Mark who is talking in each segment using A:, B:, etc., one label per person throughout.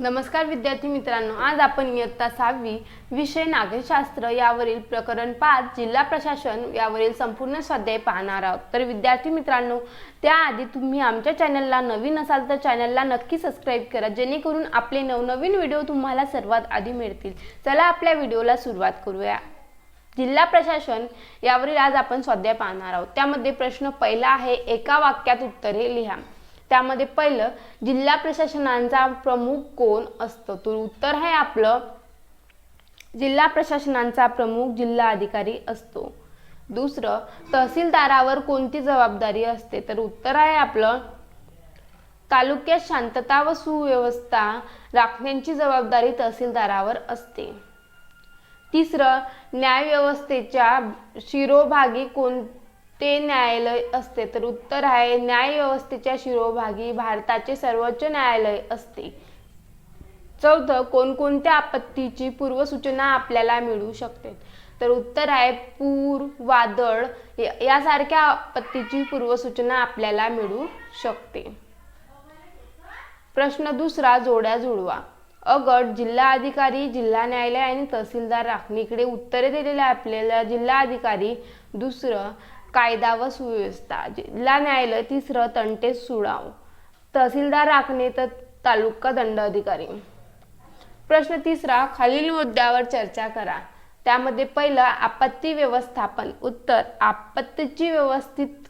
A: नमस्कार विद्यार्थी मित्रांनो आज आपण इयत्ता सहावी विषय नागरिकशास्त्र यावरील प्रकरण पाच जिल्हा प्रशासन यावरील संपूर्ण स्वाध्याय पाहणार आहोत. तर विद्यार्थी मित्रांनो त्याआधी तुम्ही आमच्या चॅनलला नवीन असाल तर चॅनलला नक्की सबस्क्राईब करा जेणेकरून आपले नवनवीन व्हिडिओ तुम्हाला सर्वात आधी मिळतील. चला आपल्या व्हिडिओला सुरुवात करूया. जिल्हा प्रशासन यावरील आज आपण स्वाध्याय पाहणार आहोत. त्यामध्ये प्रश्न पहिला आहे एका वाक्यात उत्तरे लिहा. त्यामध्ये पहिलं जिल्हा प्रशासनाचा प्रमुख कोण असतं? तर उत्तर आहे आपलं जिल्हा प्रशासनाचा प्रमुख जिल्हा अधिकारी असतो. दुसरं तहसीलदारावर कोणती जबाबदारी असते? तर उत्तर आहे आपलं तालुक्यात शांतता व सुव्यवस्था राखण्याची जबाबदारी तहसीलदारावर असते. तिसरं न्यायव्यवस्थेच्या शिरोभागी कोण ते न्यायालय असते. तर उत्तर आहे न्यायव्यवस्थेच्या शिरोभागी भारताचे सर्वोच्च न्यायालय असते. चौथं कोणकोणत्या आपत्तीची पूर्वसूचना आपल्याला मिळू शकते? तर उत्तर आहे पूर वादळ यासारख्या आपत्तीची पूर्वसूचना आपल्याला मिळू शकते. प्रश्न दुसरा जोड्या जुळवा. अगट जिल्हा अधिकारी जिल्हा न्यायालय आणि तहसीलदार राखणीकडे उत्तरे दिलेले आपल्याला जिल्हा अधिकारी दुसरं कायदा व सुव्यवस्था. जिल्हा न्यायालय तिसरं तंटे सुडाव तहसीलदार राखणे तर तालुका दंड अधिकारी प्रश्न तिसरा खालील मुद्द्यावर चर्चा करा. त्यामध्ये पहिलं आपत्ती व्यवस्थापन. उत्तर आपत्तीची व्यवस्थित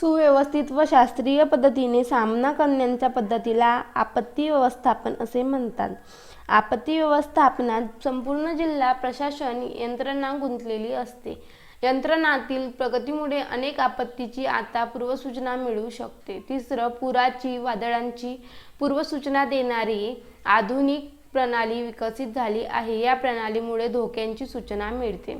A: सुव्यवस्थित व शास्त्रीय पद्धतीने सामना करण्याच्या पद्धतीला आपत्ती व्यवस्थापन असे म्हणतात. आपत्ती व्यवस्थापनात संपूर्ण जिल्हा प्रशासन यंत्रणा गुंतलेली असते. यंत्रणातील प्रगतीमुळे अनेक आपत्तीची आता पूर्वसूचना मिळू शकते. तिसरं पुराची वादळांची पूर्वसूचना देणारी आधुनिक प्रणाली विकसित झाली आहे. या प्रणालीमुळे धोक्यांची सूचना मिळते.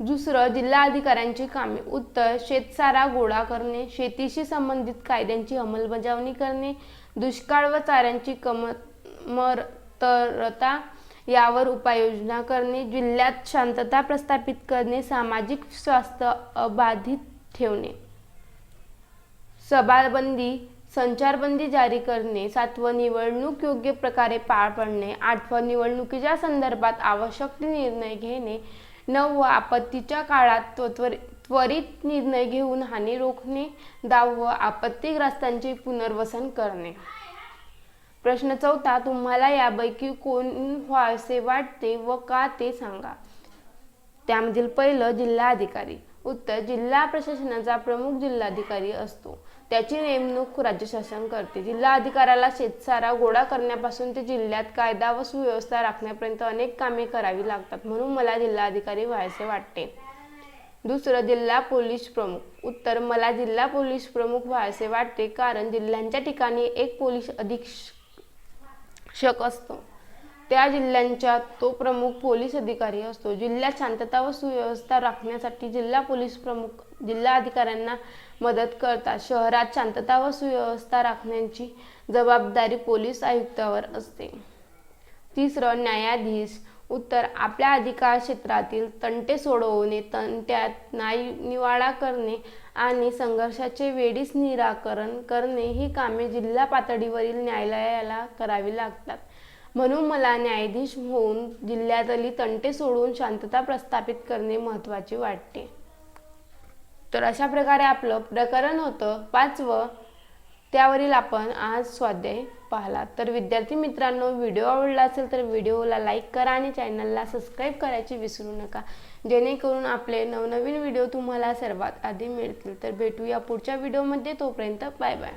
A: दुसरं जिल्हा अधिकाऱ्यांची कामे. उत्तर शेतसारा गोळा करणे शेतीशी संबंधित कायद्यांची अंमलबजावणी करणे दुष्काळ व चाऱ्यांची कमतरता यावर उपाययोजना करणे जिल्ह्यात शांतता प्रस्थापित करणे सामाजिक स्वास्थ्य अबाधित ठेवणे. सभाबंदी संचारबंदी जारी करणे सातवं निवडणूक योग्य प्रकारे पार पडणे आठवं निवडणुकीच्या संदर्भात आवश्यक निर्णय घेणे नववं आपत्तीच्या काळात त्वरित निर्णय घेऊन हानी रोखणे दहावं आपत्तीग्रस्तांचे पुनर्वसन करणे. प्रश्न चौथा तुम्हाला यापैकी कोण व्हायसे वाटते व का ते सांगा. त्यामधील पहिलं जिल्हा अधिकारी उत्तर जिल्हा प्रशासनाचा प्रमुख जिल्हाधिकारी असतो. त्याची नेमणूक राज्य शासन करते. जिल्हा अधिकाऱ्याला शेतसारा गोळा करण्यापासून ते जिल्ह्यात कायदा व सुव्यवस्था राखण्यापर्यंत अनेक कामे करावी लागतात म्हणून मला जिल्हाधिकारी व्हायचे वाटते. दुसरं जिल्हा पोलीस प्रमुख. उत्तर मला जिल्हा पोलीस प्रमुख व्हायचे वाटते कारण जिल्ह्यांच्या ठिकाणी एक पोलीस अधीक्षक असतो. त्या जिल्ह्यांच्या तो प्रमुख पोलीस अधिकारी असतो. जिल्ह्यात शांतता व सुव्यवस्था राखण्यासाठी जिल्हा पोलीस प्रमुख जिल्हा अधिकाऱ्यांना मदत करतात. शहरात शांतता व सुव्यवस्था राखण्याची जबाबदारी पोलीस आयुक्तावर असते. तिसरं न्यायाधीश उत्तर आपल्या अधिकार क्षेत्रातील तंटे सोडवणे तंट्यात नाही निवाडा करणे आणि संघर्षाचे वेळीच निराकरण करणे ही कामे जिल्हा पातळीवरील न्यायालयाला करावी लागतात. म्हणून मला न्यायाधीश होऊन जिल्ह्यातली तंटे सोडवून शांतता प्रस्थापित करणे महत्त्वाचे वाटते. तर अशा प्रकारे आपलं प्रकरण होतं पाचवं. त्यावरील आपण आज स्वाध्याय पाहला. तर विद्यार्थी मित्रांनो व्हिडिओ आवडला असेल तर व्हिडिओला लाईक करा आणि चॅनलला सबस्क्राईब करायची विसरू नका. जेणेकरून आपले नवनवीन व्हिडिओ तुम्हाला सर्वात आधी मिळतील. तर भेटूया पुढच्या व्हिडिओमध्ये. तोपर्यंत बाय बाय.